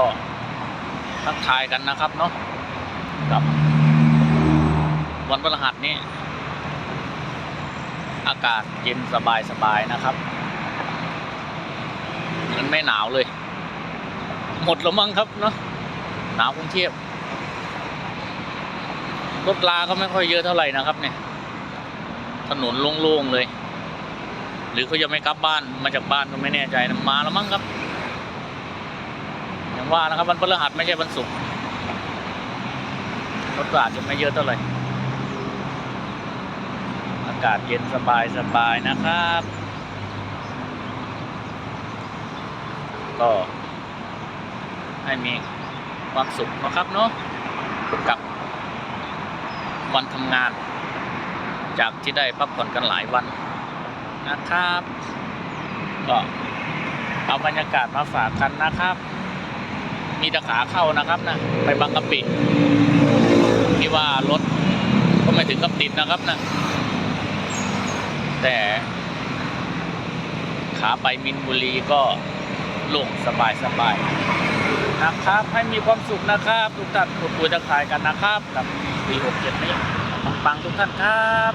ก็ทักทายกันนะครับเนาะกับวันพฤหัสนี้ อากาศเย็นสบายสบายๆนะครับ มันไม่หนาวเลย หมดแล้วมั้งครับเนาะหนาวกรุงเทพรถลาก็ไม่ค่อยเยอะเท่าไหร่นะครับเนี่ย ถนนโล่งๆเลย หรือเขายังไม่กลับบ้านมาจากบ้านก็ไม่แน่ใจนะมาแล้วมั้งครับ อย่างว่านะครับวันพฤหัสไม่ใช่วันศุกร์รถก็อาจจะไม่เยอะเท่าไหร่อากาศเย็นสบายสบายนะครับ ก็ให้มีความสุขนะครับเนาะกับวันทำงาน จากที่ได้พักผ่อนกันหลายวันนะครับ ก็เอาบรรยากาศมาฝากกันนะครับ มีตะขาเข้านะครับนะไปบางกะปิที่ว่ารถก็ไม่ถึงกับติดนะครับนะแต่ขาไปมินบุรีก็โล่งสบายสบายนะครับ ให้มีความสุขนะครับ ทุกท่านพูดคุยทักทายกันนะครับกับปี67นี้ปังๆทุกท่านครับ